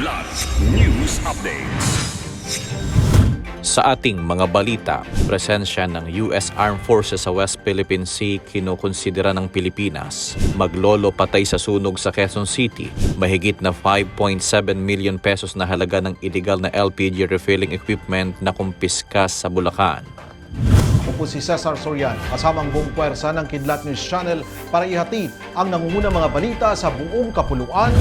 Kidlat News Updates. Sa ating mga balita, presensya ng US Armed Forces sa West Philippine Sea kinukonsidera ng Pilipinas. Maglolo patay sa sunog sa Quezon City. Mahigit na 5.7 million pesos na halaga ng illegal na LPG refilling equipment na kumpiskas sa Bulacan. Ako po si Cesar Sorian, kasamang buong puwersa ng Kidlat News Channel para ihatid ang nangungunang mga balita sa buong kapuluan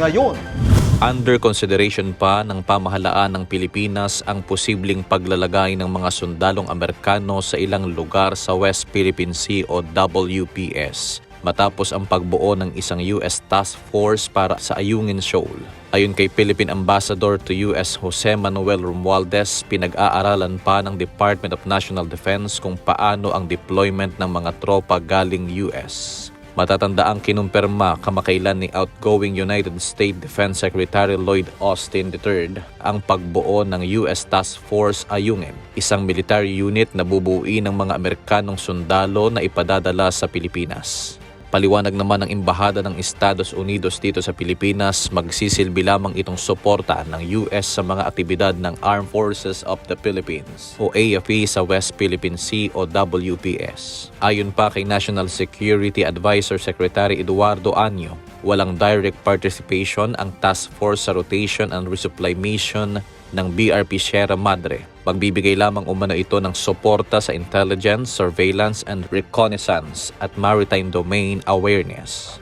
ngayon. Under consideration pa ng pamahalaan ng Pilipinas ang posibleng paglalagay ng mga sundalong Amerikano sa ilang lugar sa West Philippine Sea o WPS matapos ang pagbuo ng isang US task force para sa Ayungin Shoal. Ayon kay Philippine Ambassador to US Jose Manuel Romualdez, pinag-aaralan pa ng Department of National Defense kung paano ang deployment ng mga tropa galing US. Matatanda ang kinumpirma kamakailan ni outgoing United States Defense Secretary Lloyd Austin III ang pagbuo ng US Task Force Ayungin, isang military unit na bubuuin ng mga Amerikanong sundalo na ipadadala sa Pilipinas. Paliwanag naman ng Embahada ng Estados Unidos dito sa Pilipinas, magsisilbi lamang itong suporta ng US sa mga aktibidad ng Armed Forces of the Philippines o AFP sa West Philippine Sea o WPS. Ayon pa kay National Security Advisor Secretary Eduardo Anyo, walang direct participation ang task force sa rotation and resupply mission ng BRP Sierra Madre. Magbibigay lamang umano ito ng suporta sa intelligence, surveillance, and reconnaissance at maritime domain awareness.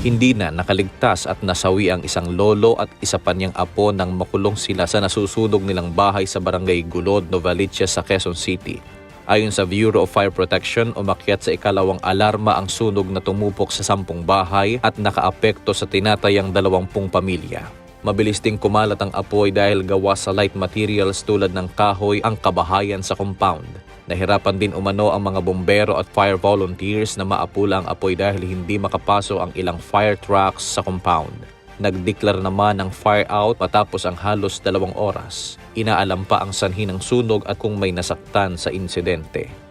Hindi na nakaligtas at nasawi ang isang lolo at isa pa niyang apo nang makulong sila sa nasusunog nilang bahay sa barangay Gulod, Novaliches sa Quezon City. Ayon sa Bureau of Fire Protection, umakyat sa ikalawang alarma ang sunog na tumupok sa sampung bahay at nakaapekto sa tinatayang dalawampung pamilya. Mabilis ding kumalat ang apoy dahil gawa sa light materials tulad ng kahoy ang kabahayan sa compound. Nahirapan din umano ang mga bombero at fire volunteers na maapula ang apoy dahil hindi makapasok ang ilang fire trucks sa compound. Nagdeklar naman ng fire out matapos ang halos dalawang oras. Inaalam pa ang sanhi ng sunog at kung may nasaktan sa insidente.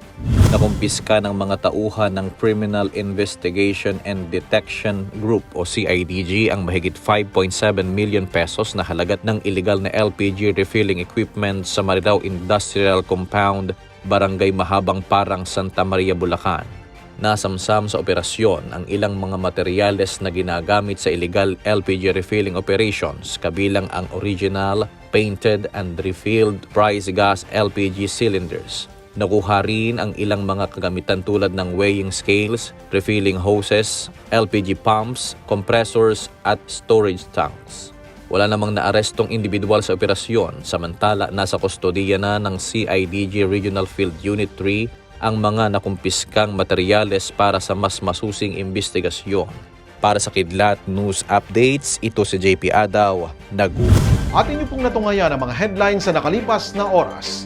Nakumpiska ng mga tauhan ng Criminal Investigation and Detection Group o CIDG ang mahigit 5.7 million pesos na halagat ng illegal na LPG refilling equipment sa Marilao Industrial Compound, Barangay Mahabang Parang, Santa Maria, Bulacan. Nasamsam sa operasyon ang ilang mga materyales na ginagamit sa illegal LPG refilling operations kabilang ang original, painted and refilled price gas LPG cylinders. Nakuha rin ang ilang mga kagamitan tulad ng weighing scales, refilling hoses, LPG pumps, compressors at storage tanks. Wala namang naarestong individual sa operasyon samantala nasa kustodiya na ng CIDG Regional Field Unit 3 ang mga nakumpiskang materyales para sa mas masusing investigasyon. Para sa Kidlat News Updates, ito si JP Adaw, Nagu. Atin niyo pong natungayan ang mga headlines sa nakalipas na oras.